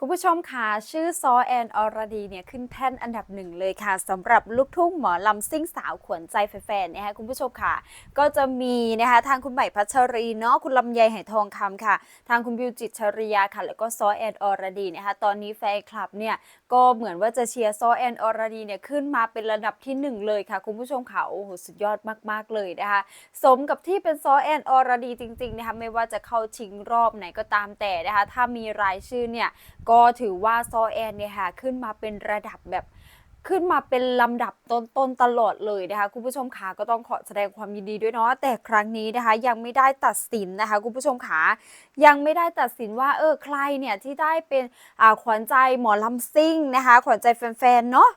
คุณผู้ชมค่ะชื่อซอแอนอรดีเนี่ยขึ้นแท่นอันดับหนึ่งเลยค่ะสำหรับลูกทุ่งหมอลำซิ่งสาวขวัญใจแฟนๆนะคะคุณผู้ชมค่ะ ก็จะมีนะคะทางคุณใหม่พัชรีเนาะคุณลำไยไหทองคำค่ะ ทางคุณบิวจิตชริยาค่ะ แล้วก็ซอแอนอรดีนะคะตอนนี้แฟนคลับเนี่ยก็เหมือนว่าจะเชียร์ซอแอนอรดีเนี่ยขึ้นมาเป็นระดับที่หนึ่งเลยค่ะ คุณผู้ชมค่ะโอ้โหสุดยอดมากๆเลยนะคะสมกับที่เป็นซอแอนอรดีจริงๆนะคะไม่ว่าจะเข้าชิงรอบไหนก็ตามแต่นะคะถ้ามีรายชื่อเนี่ยก็ถือว่าซอแอนเนี่ยค่ะขึ้นมาเป็นระดับแบบขึ้นมาเป็นลำดับต้นๆตลอดเลยนะคะคุณผู้ชมขาก็ต้องขอแสดงความยินดีด้วยเนาะแต่ครั้งนี้นะคะยังไม่ได้ตัดสินนะคะคุณผู้ชมขายังไม่ได้ตัดสินว่าเออใครเนี่ยที่ได้เป็นอ่าขวัญใจหมอลำซิ่งนะคะขวัญใจแฟนๆเนาะ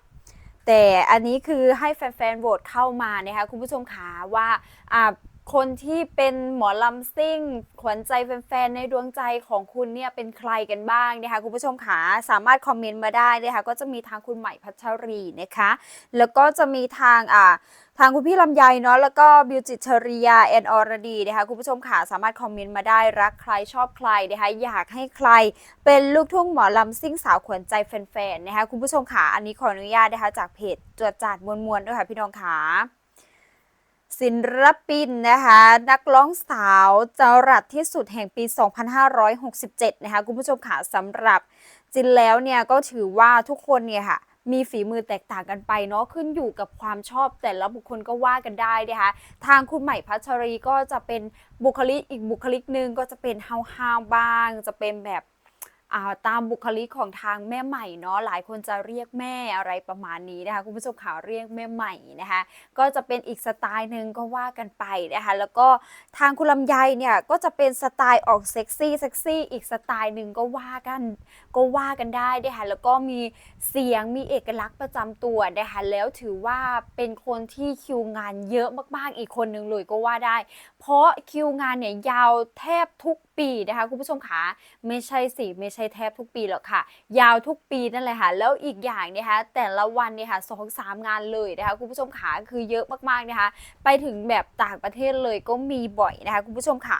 แต่อันนี้คือให้แฟนๆโหวตเข้ามานะคะคุณผู้ชมขาว่าอ่า คนที่เป็นหมอลำซิ่ง ขวัญใจแฟนๆ ในดวงใจของคุณเนี่ยเป็นใครกันบ้างนะคะคุณผู้ชมขาสามารถคอมเมนต์มาได้นะคะก็จะมีทางคุณใหม่พัชรีนะคะ แล้วก็จะมีทางอ่าทางคุณพี่ลำไยเนาะแล้วก็บิวจิตรชริยาแอนอรดีนะคะคุณผู้ชมค่ะสามารถคอมเมนต์มาได้รักใครชอบใครนะคะอยากให้ใครเป็นลูกทุ่งหมอลำซิ่งสาวขวัญใจแฟนๆนะคะคุณผู้ชมค่ะอันนี้ขออนุญาตนะคะจากเพจจวดจาดมวลๆด้วยค่ะพี่น้องค่ะ ศิลปินนะคะ นักร้องสาวจรัสที่สุดแห่งปี 2567 นะคะ คุณผู้ชมค่ะสำหรับจินแล้วเนี่ยก็ถือว่าทุกคนเนี่ยค่ะมีฝีมือแตกต่างกันไปเนาะขึ้นอยู่กับความชอบแต่ละบุคคลก็ว่ากันได้นะคะทางคุณใหม่พัชรีก็จะเป็นบุคลิกอีกบุคลิกหนึ่งก็จะเป็นห้าวๆบ้าง จะเป็นแบบ ตามบุคลิกของทางแม่ใหม่เนาะหลายคนจะเรียกแม่อะไรประมาณนี้นะคะคุณผู้ชมข่าวเรียกแม่ใหม่นะคะก็จะเป็นอีกสไตล์หนึ่งก็ว่ากันไปนะคะแล้วก็ทางคุณลำไยเนี่ยก็จะเป็นสไตล์ออกเซ็กซี่เซ็กซี่อีกสไตล์หนึ่งก็ว่ากันก็ว่ากันได้นะคะแล้วก็มีเสียงมีเอกลักษณ์ประจำตัวนะคะแล้วถือว่าเป็นคนที่คิวงานเยอะมากๆอีกคนหนึ่งเลยก็ว่าได้ เพราะคิวงานเนี่ยยาวแทบทุก ปีนะคะคุณผู้ชมคะไม่ใช่สิไม่ใช่แทบทุกปีหรอกค่ะ ยาวทุกปีนั่นแหละค่ะแล้วอีกอย่างเนะคะแต่ละวันเนี่ยค่ะสองสามงานเลยนะคะคุณผู้ชมขาคือเยอะมากๆนะคะ ไปถึงแบบต่างประเทศเลยก็มีบ่อยนะคะคุณผู้ชมขา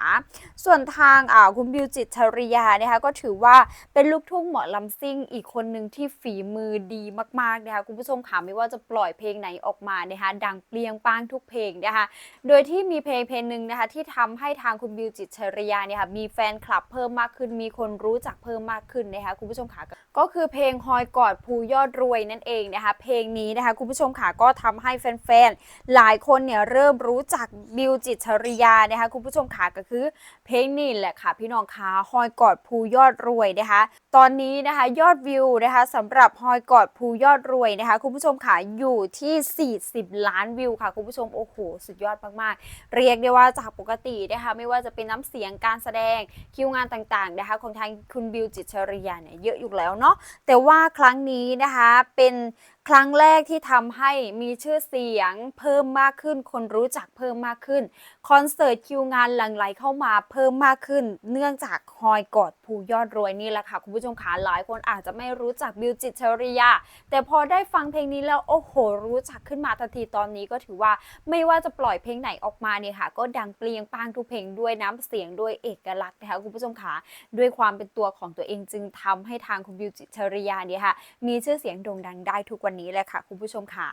ส่วนทางอ่าคุณบิวจิตชริยานะคะก็ถือว่าเป็นลูกทุ่งหมอลำซิ่งอีกคนหนึ่งที่ฝีมือดีมากๆนะคะคุณผู้ชมค่ะไม่ว่าจะปล่อยเพลงไหนออกมานะคะดังเปรียงป้างทุกเพลงนะคะโดยที่มีเพลงเพลงหนึ่งนะคะที่ทำให้ทางคุณบิวจิตชริยาเนี่ยค่ะมีแฟนคลับเพิ่มมากขึ้น มีคนรู้จักเพิ่มมากขึ้นนะคะคุณผู้ชมค่ะก็คือเพลงฮอยกอดภูยอดรวยนั่นเองนะคะเพลงนี้นะคะคุณผู้ชมค่ะก็ทำให้แฟนๆหลายคนเนี่ยเริ่มรู้จักบิวจิตชริยานะคะคุณผู้ชมค่ะก็คือ เพลงนี่แหละค่ะ พี่น้องคะฮอยกอดภูยอดรวยนะคะตอนนี้นะคะยอดวิวนะคะสำหรับฮอยกอดภูยอดรวยนะคะคุณผู้ชมค่ะอยู่ที่ 40 ล้านวิวค่ะคุณผู้ชมโอ้โหสุดยอดมากๆ เรียกได้ว่าจากปกตินะคะไม่ว่าจะเป็นน้ำเสียงการแสดงคิวงานต่างๆนะคะของทางคุณบิวจิตชริยาเนี่ยเยอะอยู่แล้วเนาะแต่ว่าครั้งนี้นะคะเป็น ครั้งแรกที่ทำให้มีชื่อเสียงเพิ่มมากขึ้น คนรู้จักเพิ่มมากขึ้น คอนเสิร์ตคิวงานหลั่งไหลเข้ามาเพิ่มมากขึ้น เนื่องจากฮอยกอดภูยอดรวยนี่แหละค่ะ คุณผู้ชมขาหลายคนอาจจะไม่รู้จักบิวจิตรชริยา แต่พอได้ฟังเพลงนี้แล้วโอ้โห รู้จักขึ้นมาทันทีตอนนี้ก็ถือว่าไม่ว่าจะปล่อยเพลงไหนออกมาเนี่ยค่ะ ก็ดังเปรียงปางทุกเพลงด้วยน้ำเสียงด้วยเอกลักษณ์นะคะคุณผู้ชมขาด้วยความเป็นตัวของตัวเองจึงทำให้ทางคุณบิวจิตรชริยาเนี่ยค่ะมีชื่อเสียงโด่งดังได้ทุกวันนี้แหละค่ะคุณผู้ชมขา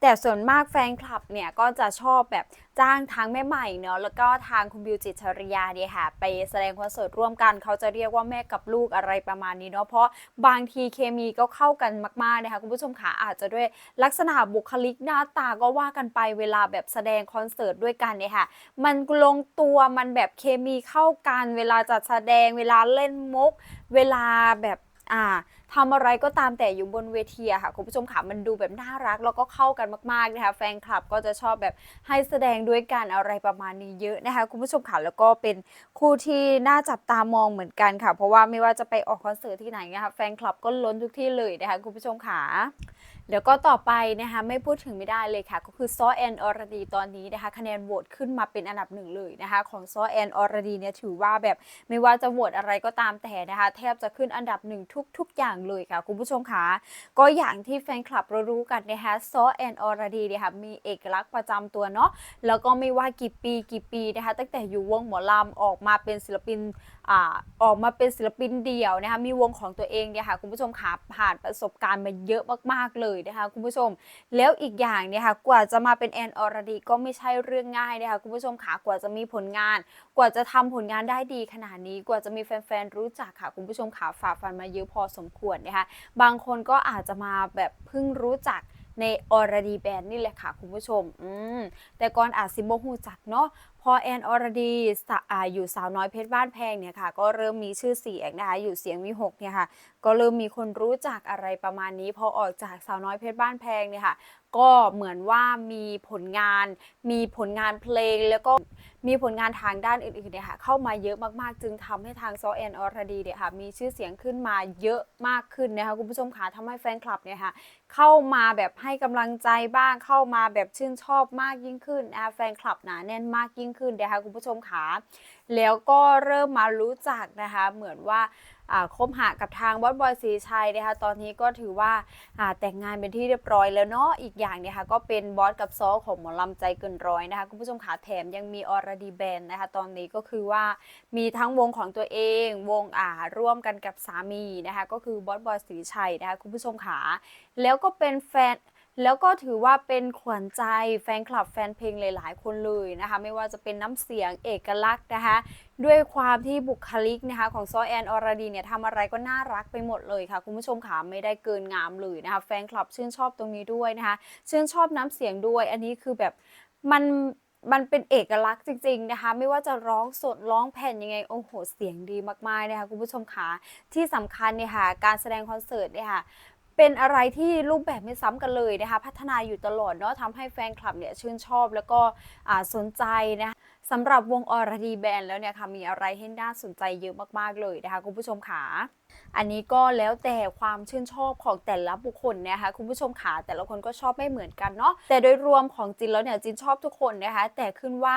แต่ส่วนมากแฟนคลับเนี่ยก็จะชอบแบบจ้างทางแม่ใหม่เนาะแล้วก็ทางคุณบิวจิตชริยาเนี่ยค่ะไปแสดงคอนเสิร์ตร่วมกัน เขาจะเรียกว่าแม่กับลูกอะไรประมาณนี้เนาะเพราะบางทีเคมีก็เข้ากันมากๆนะคะคุณผู้ชมขาอาจจะด้วยลักษณะบุคลิกหน้าตาก็ว่ากันไปเวลาแบบแสดงคอนเสิร์ตด้วยกันเนี่ยค่ะมันลงตัวมันแบบเคมีเข้ากัน เวลาจัดแสดงเวลาเล่นมุก เวลาแบบ อ่าทำอะไรก็ตามแต่อยู่บนเวทีอะค่ะคุณผู้ชมค่ะมันดูแบบน่ารักแล้วก็เข้ากันมากๆนะคะแฟนคลับก็จะชอบแบบให้แสดงด้วยกันอะไรประมาณนี้เยอะนะคะคุณผู้ชมค่ะแล้วก็เป็นคู่ที่น่าจับตามองเหมือนกันค่ะ เพราะว่าไม่ว่าจะไปออกคอนเสิร์ตที่ไหนนะคะแฟนคลับก็ล้นทุกที่เลยนะคะคุณผู้ชมค่ะ แล้วก็ต่อไปนะคะไม่พูดถึงไม่ได้เลยค่ะ ก็คือซอแอนอรดีตอนนี้นะคะคะแนนโหวตขึ้นมาเป็นอันดับหนึ่งเลยนะคะของซอแอนอรดีเนี่ยถือว่าแบบไม่ว่าจะโหวตอะไรก็ตามแต่นะคะแทบจะขึ้นอันดับหนึ่งทุก ๆ อย่างเลยค่ะ คุณผู้ชมคะก็อย่างที่แฟนคลับเรารู้กันนะคะซอแอนอรดีเนี่ยค่ะมีเอกลักษณ์ประจำตัวเนาะแล้วก็ไม่ว่ากี่ปีกี่ปีนะคะตั้งแต่อยู่วงหมอลำออกมาเป็นศิลปิน อออกมาเป็นศิลปินเดี่ยวนะคะมีวงของตัวเองเนี่ยค่ะคุณผู้ชมค่ะผ่านประสบการณ์มาเยอะมากๆเลยนะคะคุณผู้ชม แล้วอีกอย่างเนี่ยค่ะกว่าจะมาเป็นแอนอรดีก็ไม่ใช่เรื่องง่ายนะคะคุณผู้ชมค่ะกว่าจะมีผลงาน กว่าจะทำผลงานได้ดีขนาดนี้ กว่าจะมีแฟนๆรู้จักค่ะคุณผู้ชมค่ะฝ่าฟันมาเยอะพอสมควรนะคะบางคนก็อาจจะมาแบบเพิ่งรู้จักในออรดีแบนด์นี่แหละค่ะคุณผู้ชม อืมแต่ก่อนอาจสิบ่ฮู้จักเนาะ อแอนอรดีอยู่สาวน้อยเพชรบ้านแพงเนี่ยค่ะ ก็เริ่มมีชื่อเสียงนะคะ อยู่เสียงวิหกเนี่ยค่ะ ก็เริ่มมีคนรู้จักอะไรประมาณนี้ พอออกจากสาวน้อยเพชรบ้านแพงเนี่ยค่ะ ก็เหมือนว่ามีผลงาน มีผลงานเพลงแล้วก็มีผลงานทางด้านอื่นๆเนี่ยค่ะเข้ามาเยอะมากๆ จึงทำให้ทางซอแอนอรดีเนี่ยค่ะมีชื่อเสียงขึ้นมาเยอะมากขึ้นนะคะคุณผู้ชมคะทำให้แฟนคลับเนี่ยค่ะเข้ามาแบบให้กำลังใจบ้างเข้ามาแบบชื่นชอบมากยิ่งขึ้นนะคะแฟนคลับหนาแน่นมากยิ่งขึ้นนะคะคุณผู้ชมคะแล้วก็เริ่มมารู้จักนะคะ เหมือนว่าคบหากับทางบอสบอยสีชัยนะคะ ตอนนี้ก็ถือว่าแต่งงานเป็นที่เรียบร้อยแล้วเนาะ อีกอย่างเนี่ยค่ะก็เป็นบอสกับซอของหมอลำใจเกินร้อยนะคะ คุณผู้ชมขาแถมยังมีออร์ดีแบนนะคะ ตอนนี้ก็คือว่ามีทั้งวงของตัวเอง วงอ่าร่วมกันกับสามีนะคะ ก็คือบอสบอยสีชัยนะคะ คุณผู้ชมขาแล้วก็เป็นแฟน แล้วก็ถือว่าเป็นขวัญใจแฟนคลับแฟนเพลงหลาย ๆ คนเลยนะคะ ไม่ว่าจะเป็นน้ำเสียงเอกลักษณ์นะคะ ด้วยความที่บุคลิกนะคะของซอแอนอรดีเนี่ยทำอะไรก็น่ารักไปหมดเลยค่ะ คุณผู้ชมค่ะไม่ได้เกินงามเลยนะคะ แฟนคลับชื่นชอบตรงนี้ด้วยนะคะ ชื่นชอบน้ำเสียงด้วย อันนี้คือแบบมันมันเป็นเอกลักษณ์จริง ๆนะคะ ไม่ว่าจะร้องสดร้องแผ่นยังไงโอ้โหเสียงดีมากๆนะคะคุณผู้ชมค่ะที่สำคัญเนี่ยค่ะการแสดงคอนเสิร์ตเนี่ยค่ะ เป็นอะไรที่รูปแบบไม่ซ้ำกันเลยนะคะ พัฒนาอยู่ตลอดเนาะทำให้แฟนคลับเนี่ยชื่นชอบแล้วก็สนใจนะคะ สำหรับวงออรดีแบนด์แล้วเนี่ยค่ะมีอะไรให้น่าสนใจเยอะมากๆเลยนะคะคุณผู้ชมขาอันนี้ก็แล้วแต่ความชื่นชอบของแต่ละบุคคลนะคะคุณผู้ชมขาแต่ละคนก็ชอบไม่เหมือนกันเนาะแต่โดยรวมของจินแล้วเนี่ยจินชอบทุกคนนะคะแต่ขึ้นว่า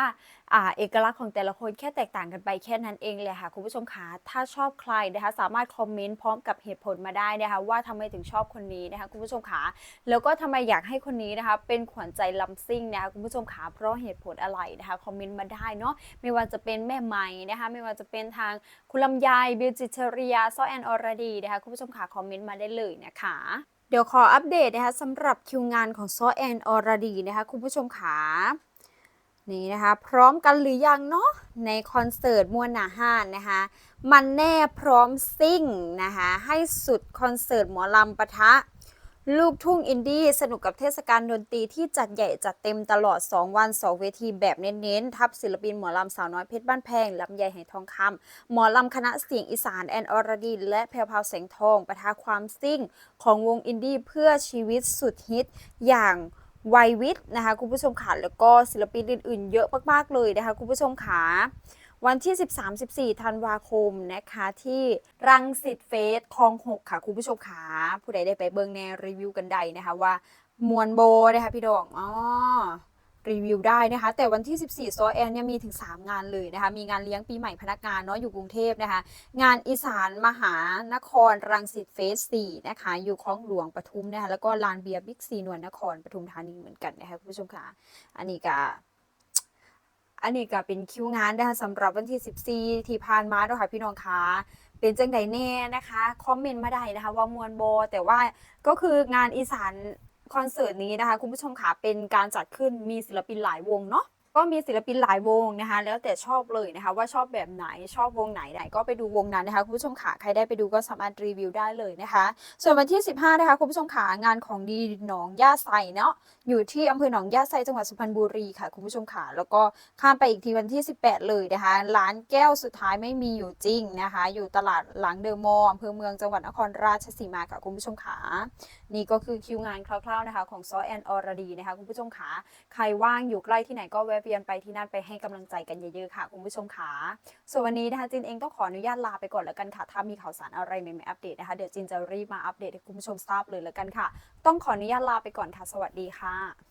อ่าเอกลักษณ์ของแต่ละคนแค่แตกต่างกันไปแค่นั้นเองเลยค่ะคุณผู้ชมขาถ้าชอบใครนะคะสามารถคอมเมนต์พร้อมกับเหตุผลมาได้นะคะว่าทำไมถึงชอบคนนี้นะคะคุณผู้ชมขาแล้วก็ทำไมอยากให้คนนี้นะคะเป็นขวัญใจลำซิ่งนะคะคุณผู้ชมขาเพราะเหตุผลอะไรนะคะคอมเมนต์มาได้เนาะไม่ว่าจะเป็นแม่ใหม่นะคะ ไม่ว่าจะเป็นทางคุณลำไยบิวจิตรเรียซอแอนอรดีนะคะคุณผู้ชมขาคอมเมนต์มาได้เลยนะคะเดี๋ยวขออัปเดตนะคะสำหรับคิวงานของซอแอนอรดีนะคะคุณผู้ชมขานี่นะคะพร้อมกันหรือยังเนาะในคอนเสิร์ตมวลหนาห้านนะคะมันแน่พร้อมซิ่งนะคะให้สุดคอนเสิร์ตหมอลำปะทะ ลูกทุ่งอินดี้สนุกกับเทศกาลดนตรีที่จัดใหญ่จัดเต็มตลอด 2 วัน 2 เวทีแบบเน้นๆ ทับศิลปินหมอลำสาวน้อยเพชรบ้านแพงลำไยไหทองคำหมอลำคณะเสียงอีสานแอนอรดี และแพรวพราวแสงทองประทะความซิ่งของวงอินดี้เพื่อชีวิตสุดฮิตอย่างวัยวิทย์นะคะคุณผู้ชมค่ะแล้วก็ศิลปินอื่นๆ เยอะมากๆเลยนะคะคุณผู้ชมค่ะ วันที่ 13-14 ธันวาคมนะคะ ที่รังสิตเฟสคลองหกค่ะคุณผู้ชมค่ะผู้ใดได้ไปเบิ่งแนรีวิวกันใดนะคะว่ามวนโบนะคะพี่ดองอ๋อรีวิวได้นะคะ แต่วันที่ 14 โซแอนเนี่ยมีถึง 3 งานเลยนะคะ มีงานเลี้ยงปีใหม่พนักงานเนาะอยู่กรุงเทพนะคะ งานอีสานมหานครรังสิตเฟส 4 นะคะ อยู่คลองหลวงปทุมนะคะ แล้วก็ลานเบียร์บิ๊กซีนวลนครปทุมธานีเหมือนกันนะคะคุณผู้ชมค่ะ อันนี้ก็ อันนี้ก็เป็นคิวงานนะคะสำหรับวันที่ 14 ที่ผ่านมาด้วยค่ะพี่น้องคะเป็นจังไดแน่นะคะคอมเมนต์มาได้นะคะว่ามวลโบแต่ว่าก็คืองานอีสานคอนเสิร์ตนี้นะคะ คุณผู้ชมค่ะเป็นการจัดขึ้นมีศิลปินหลายวงเนาะ ก็มีศิลปินหลายวงนะคะ แล้วแต่ชอบเลยนะคะ ว่าชอบแบบไหนชอบวงไหนไหนก็ไปดูวงนั้นนะคะคุณผู้ชมค่ะใครได้ไปดูก็สามารถรีวิวได้เลยนะคะ ส่วนวันที่ 15 นะคะคุณผู้ชมค่ะงานของดีหนองย่าไซเนาะอยู่ที่อำเภอหนองย่าไซจังหวัดสุพรรณบุรีค่ะคุณผู้ชมค่ะแล้วก็ข้ามไปอีกทีวันที่ 18 เลยนะคะร้านแก้วสุดท้ายไม่มีอยู่จริงนะคะ อยู่ตลาดหลังเดอมอลอำเภอเมืองจังหวัดนครราชสีมาค่ะคุณผู้ชมค่ะ นี่ก็คือคิวงานคร่าวๆนะคะของซอแอนออรดีนะคะคุณผู้ชมขาใครว่างอยู่ใกล้ที่ไหนก็แวะเวียนไปที่นั่นไปให้กำลังใจกันเยอะๆค่ะคุณผู้ชมขาส่วนวันนี้นะคะจินเองต้องขออนุญาตลาไปก่อนแล้วกันค่ะถ้ามีข่าวสารอะไรใหม่ๆอัปเดตนะคะเดี๋ยวจินจะรีบมาอัปเดตให้คุณผู้ชมทราบเลยแล้วกันค่ะ ต้องขออนุญาตลาไปก่อนค่ะ สวัสดีค่ะ